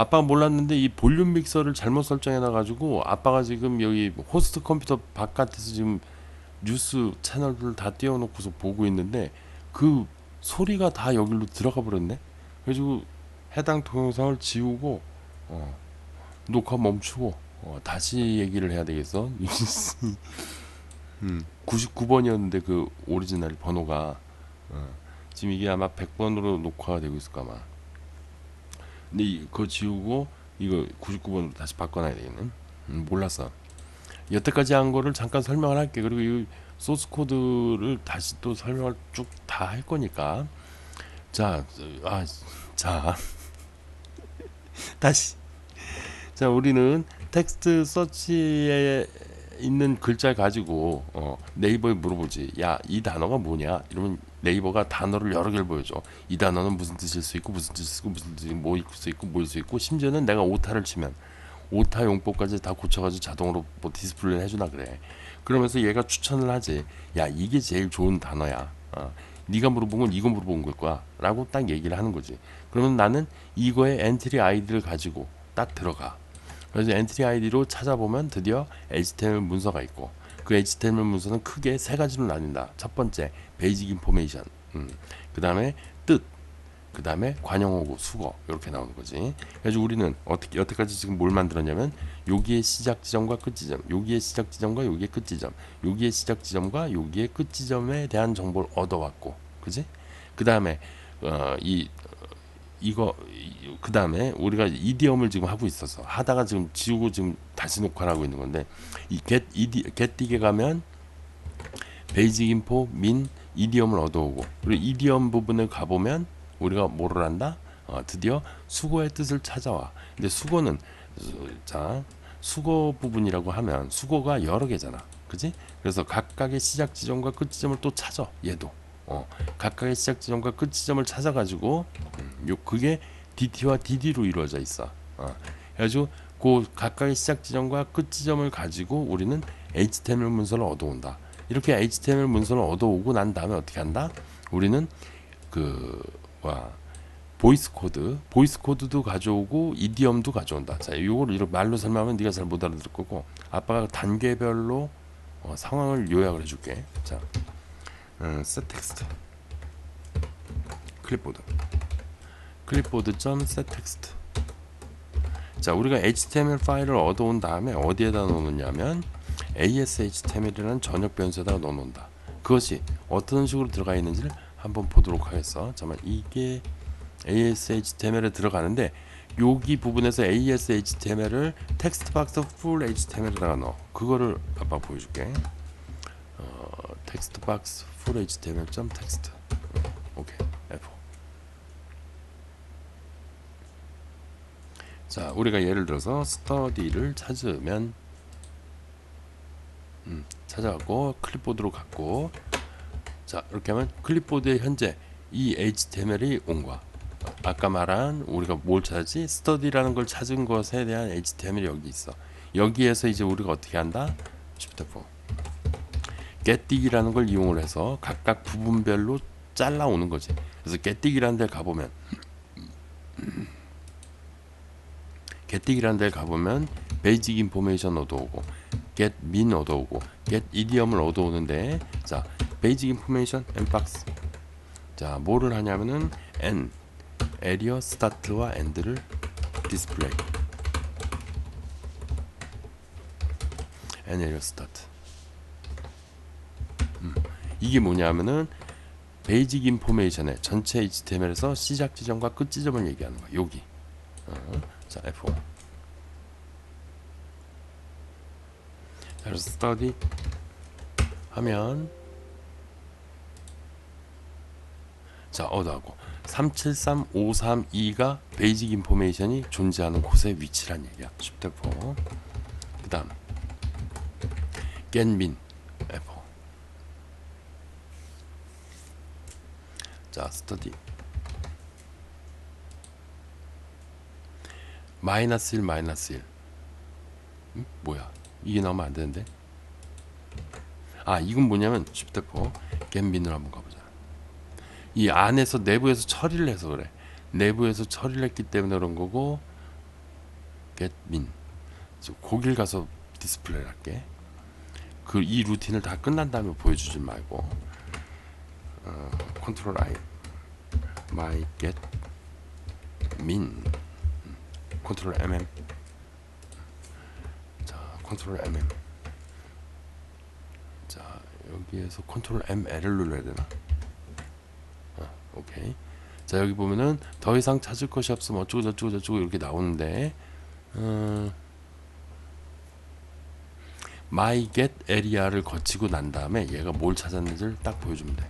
아빠가 몰랐는데 이 볼륨 믹서를 잘못 설정해 놔가지고 아빠가 지금 여기 호스트 컴퓨터 바깥에서 지금 뉴스 채널들 다 띄워놓고서 보고 있는데 그 소리가 다 여기로 들어가 버렸네. 그래가지고 해당 동영상을 지우고 어, 녹화 멈추고 어, 다시 얘기를 해야 되겠어. 음, 99번이었는데 그 오리지널 번호가 어, 지금 이게 아마 100번으로 녹화가 되고 있을까 아마. 근데 이, 그거 지우고 이거 99번으로 다시 바꿔놔야 되겠네. 음, 몰랐어. 여태까지 한 거를 잠깐 설명을 할게. 그리고 이 소스 코드를 다시 또 설명을 쭉 다 할 거니까. 자, 아, 자. 다시. 자, 우리는 텍스트 서치에 있는 글자 가지고 어, 네이버에 물어보지. 야, 이 단어가 뭐냐? 이러면 네이버가 단어를 여러 개를 보여줘. 이 단어는 무슨 뜻일 수 있고 무슨 뜻일 수 있고 무슨 뜻이 뭐일 수 있고 뭐일 수 있고 심지어는 내가 오타를 치면 오타 용법까지 다 고쳐가지고 자동으로 뭐 디스플레이를 해주나 그래. 그러면서 얘가 추천을 하지. 야, 이게 제일 좋은 단어야. 어, 네가 물어본 건 이거 물어본 걸 거야. 라고 딱 얘기를 하는 거지. 그러면 나는 이거의 엔트리 아이디를 가지고 딱 들어가. 그래서 엔트리 아이디로 찾아보면 드디어 HTML 문서가 있고 그 HTML 문서는 크게 세 가지로 나뉜다. 첫 번째 베이직 인포메이션, 음. 그 다음에 뜻, 그 다음에 관용어고 수거 이렇게 나오는 거지. 그래서 우리는 어떻게 여태까지 지금 뭘 만들었냐면 여기에 시작 지점과 끝 지점, 여기에 시작 지점과 여기에 끝 지점, 여기에 시작 지점과 여기에 끝 지점에 대한 정보를 얻어왔고, 그지? 그 다음에 어, 이 이거 그 다음에 우리가 이디엄을 지금 하고 있어서 하다가 지금 지우고 지금 다시 녹화를 하고 있는 건데 이 get 이디 get딕에 가면 베이직 인포 민 이디엄을 얻어오고 그리고 이디엄 부분을 가보면 우리가 뭐를 한다? 어, 드디어 수거의 뜻을 찾아와. 근데 수거는 자 수거 부분이라고 하면 수거가 여러 개잖아, 그지? 그래서 각각의 시작 지점과 끝 지점을 또 찾아. 얘도 어, 각각의 시작 지점과 끝 지점을 찾아가지고 음, 요 그게 DT와 DD로 이루어져 있어. 어, 그래가지고 그 각각의 시작 지점과 끝 지점을 가지고 우리는 HTML 문서를 얻어온다. 이렇게 HTML 문서를 얻어오고 난 다음에 어떻게 한다? 우리는 그 와, 보이스 코드, 보이스 코드도 가져오고 이디엄도 가져온다. 자, 이거를 이렇게 말로 설명하면 네가 잘 못 알아들 거고 아빠가 단계별로 어, 상황을 요약을 해줄게. 자, 음, set 텍스트, 클립보드, 클립보드 점 set 텍스트. 자, 우리가 HTML 파일을 얻어온 다음에 어디에다 넣느냐면 ASHTML이라는 전역 변수에다가 넣어놓는다. 그것이 어떤 식으로 들어가 있는지를 한번 보도록 하겠어. 잠깐 이게 ASHTML에 들어가는데 여기 부분에서 ASHTML을 텍스트 박스 풀 HTML에다가 넣어. 그거를 아빠 보여줄게. 텍스트 박스 풀 HTML 점 텍스트. 오케이 F 자 우리가 예를 들어서 스터디를 찾으면 음, 찾아갖고 클립보드로 갖고 자 이렇게 하면 클립보드에 현재 이 HTML이 온 거야. 아까 말한 우리가 뭘 찾았지? 스터디라는 걸 찾은 것에 대한 HTML이 여기 있어. 여기에서 이제 우리가 어떻게 한다? 쉬프트 4 깨뛰기라는 걸 이용을 해서 각각 부분별로 잘라오는 거지. 그래서 깨뛰기라는 데 가보면 깨뛰기라는 데 가보면 베이직 인포메이션 얻어오고 get min 얻어오고 get 이디엄을 얻어오는데 자 베이직 인포메이션 n 박스 자 뭐를 하냐면은 n 에리어 스타트와 엔드를 디스플레이 n 에리어 스타트 이게 뭐냐면은 베이직 인포메이션의 전체 HTML에서 시작 지점과 끝 지점을 얘기하는 거야 여기 어, 자 F5 그래서 study 하면 자 얻어하고 373532가 베이직 인포메이션이 존재하는 곳의 위치란 얘기야. 보. 그다음 F. 자 study 마이너스 1 마이너스 1 음? 뭐야 이게 나오면 안 되는데 아 이건 뭐냐면 보 get민으로 한번 가보자 이 안에서 내부에서 처리를 해서 그래. 내부에서 처리를 했기 때문에 그런 거고. 저 거길 가서 디스플레이를 할게. 그 이 루틴을 다 끝난 다음에 보여주지 말고 어, 컨트롤 I my get min 컨트롤 mm 자 컨트롤 mm 자 여기에서 컨트롤 ML을 눌러야 되나? 아, 오케이. 자 여기 보면은 더 이상 찾을 것이 없으면 어쩌고 저쩌고 저쩌고 이렇게 나오는데 음, my get area를 거치고 난 다음에 얘가 뭘 찾았는지를 딱 보여주면 돼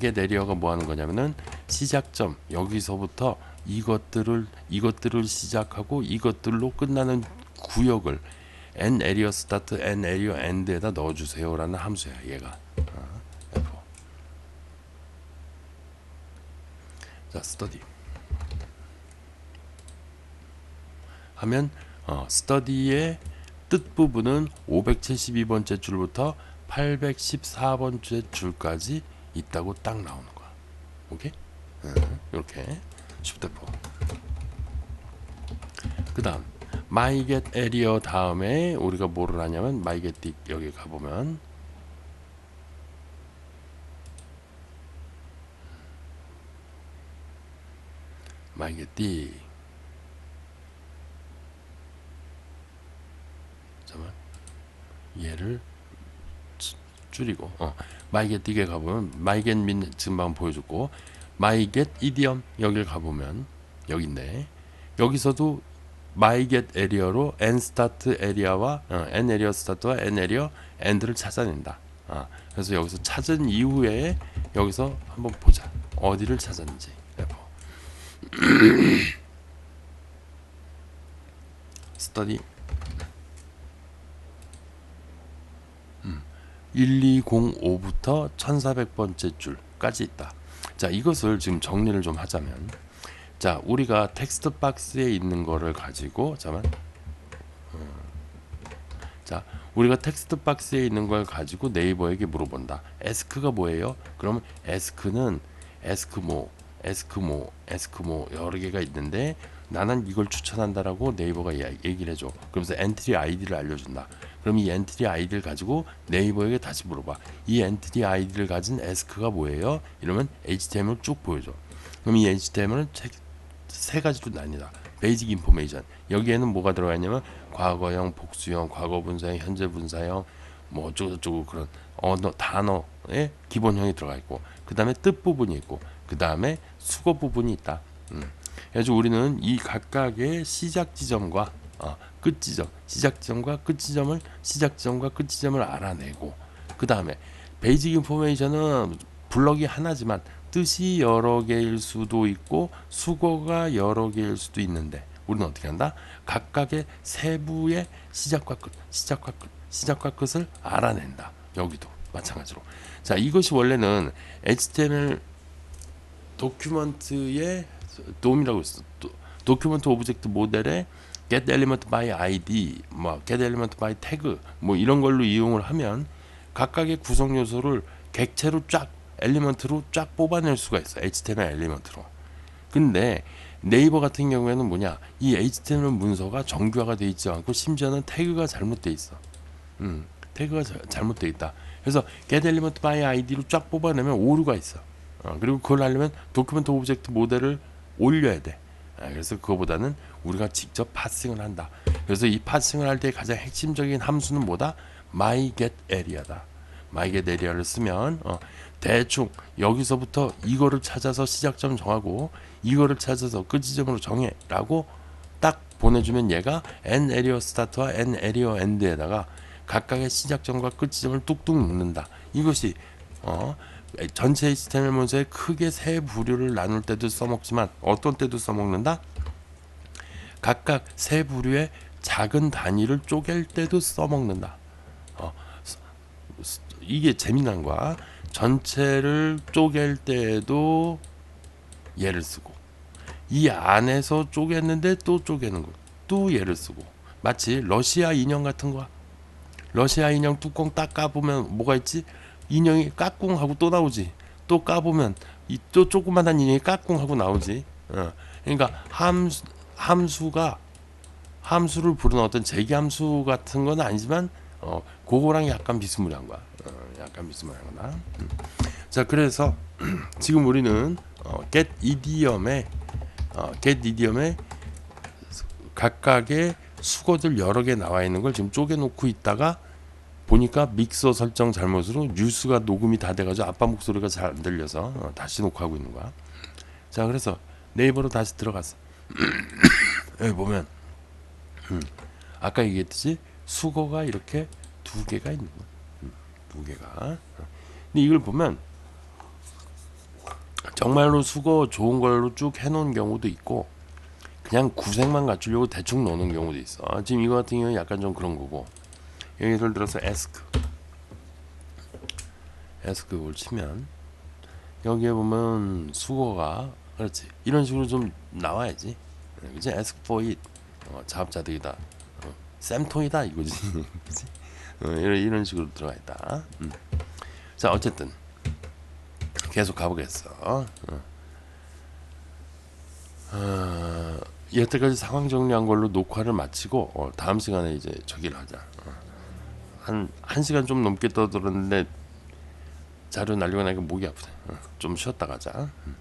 get area가 뭐 하는 거냐면은 시작점 여기서부터 이것들을 이것들을 시작하고 이것들로 끝나는 구역을 n area start, n area end에다 넣어주세요라는 함수야 얘가. 어, F. 자 study 하면 어, study의 뜻 부분은 572번째 줄부터 814번째 줄까지 있다고 딱 나오는 거야. 오케이? 이렇게 슈프트포. 그 다음 my get area 다음에 우리가 뭐를 하냐면 my get 여기 가 보면 my get dig 잠깐 얘를 줄- 줄이고 어 my get dig에 가 보면 my get min 지금 방금 보여줬고 my get idiom 여기를 가 보면 여기 있네 여기서도 get area로 n start area와 어, n area start와 n area end를 찾아낸다. 아, 그래서 여기서 찾은 이후에 여기서 한번 보자. 어디를 찾았는지. Study 음, 1205부터 1400번째 줄까지 있다. 자, 이것을 지금 정리를 좀 하자면 자, 우리가 텍스트 박스에 있는 거를 가지고 잠깐. 자, 우리가 텍스트 박스에 있는 걸 가지고 네이버에게 물어본다. 에스크가 뭐예요? 그러면 에스크는 에스크모, 에스크모, 에스크모 여러 개가 있는데 나는 이걸 추천한다라고 네이버가 얘기를 해줘. 그러면서 엔트리 아이디를 알려준다. 그럼 이 엔트리 아이디를 가지고 네이버에게 다시 물어봐. 이 엔트리 아이디를 가진 에스크가 뭐예요? 이러면 HTML 쭉 보여줘. 그럼 이 HTML은 책, 세 가지로 나뉜다. 베이직 인포메이션. 여기에는 뭐가 들어가 있냐면 과거형, 복수형, 과거 분사형, 현재 분사형, 뭐 어쩌고 저쩌고 그런 언어 단어의 기본형이 들어가 있고, 그 다음에 뜻 부분이 있고, 그 다음에 수거 부분이 있다. 음. 그래서 우리는 이 각각의 시작 지점과 어, 끝 지점, 시작 지점과 끝 지점을 시작 지점과 끝 지점을 알아내고, 그 다음에 베이직 인포메이션은 블럭이 하나지만 뜻이 여러 개일 수도 있고 수거가 여러 개일 수도 있는데 우리는 어떻게 한다? 각각의 세부의 시작과 끝, 시작과 끝, 시작과 끝을 알아낸다. 여기도 마찬가지로. 자, 이것이 원래는 HTML 도큐먼트의 돔이라고 있어. 도, 도큐먼트 오브젝트 모델의 get element by id, 뭐 get element by tag 뭐 이런 걸로 이용을 하면 각각의 구성 요소를 객체로 쫙 엘리먼트로 쫙 뽑아낼 수가 있어. HTML 엘리먼트로. 근데 네이버 같은 경우에는 뭐냐? 이 HTML 문서가 정교화가 돼 있지 않고 심지어는 태그가 잘못돼 있어. 음, 태그가 자- 잘못돼 있다. 그래서 get element by id로 쫙 뽑아내면 오류가 있어. 어, 그리고 그걸 하려면 도큐멘트 오브젝트 모델을 올려야 돼. 아, 그래서 그거보다는 우리가 직접 파싱을 한다. 그래서 이 파싱을 할 때 가장 핵심적인 함수는 뭐다? my get area다. my get area를 쓰면 어, 대충 여기서부터 이거를 찾아서 시작점 정하고 이거를 찾아서 끝 지점으로 정해 라고 딱 보내주면 얘가 n area start와 n area end에다가 각각의 시작점과 끝 지점을 뚝뚝 묶는다. 이것이 어, 전체 HTML 문서에 크게 세 부류를 나눌 때도 써먹지만 어떤 때도 써먹는다. 각각 세 부류의 작은 단위를 쪼갤 때도 써먹는다. 어, 이게 재미난 거야. 전체를 쪼갤 때도 얘를 쓰고 이 안에서 쪼갰는데 또 쪼개는 거. 또 얘를 쓰고 마치 러시아 인형 같은 거야. 러시아 인형 뚜껑 딱 까보면 뭐가 있지? 인형이 까꿍 하고 또 나오지. 또 까보면 이 또 조그만한 인형이 까꿍 하고 나오지. 어. 그러니까 함수, 함수가 함수를 부르는 어떤 재기 함수 같은 건 아니지만 어 그거랑 약간 비스무리한 거야. 어, 약간 비스무리한 거다. 음. 자 그래서 지금 우리는 어, get idiom에 어, get idiom에 각각의 수거들 여러 개 나와 있는 걸 지금 쪼개 놓고 있다가 보니까 믹서 설정 잘못으로 뉴스가 녹음이 다 돼가지고 아빠 목소리가 잘 안 들려서 어, 다시 녹화하고 있는 거야. 자 그래서 네이버로 다시 들어갔어. 여기 보면 음, 아까 얘기했듯이 수거가 이렇게 두 개가 있는 거야. 음, 두 개가. 어. 근데 이걸 보면 정말로 수거 좋은 걸로 쭉 해놓은 경우도 있고 그냥 구색만 갖추려고 대충 넣는 경우도 있어. 지금 이거 같은 경우는 약간 좀 그런 거고 예를 들어서 ask ask를 치면 여기에 보면 수거가 그렇지. 이런 식으로 좀 나와야지. 그지? ask for it 어, 자업자득이다. 어, 쌤통이다 이거지. 어, 이런 이런 식으로 들어가 있다. 음. 자 어쨌든. 계속 가보겠어. 어. 어, 여태까지 상황 정리한 걸로 녹화를 마치고 어, 다음 시간에 이제 저기를 하자. 어. 한, 한 시간 좀 넘게 떠들었는데 자료 날리고 나니까 목이 아프네 어, 좀 쉬었다 가자 음.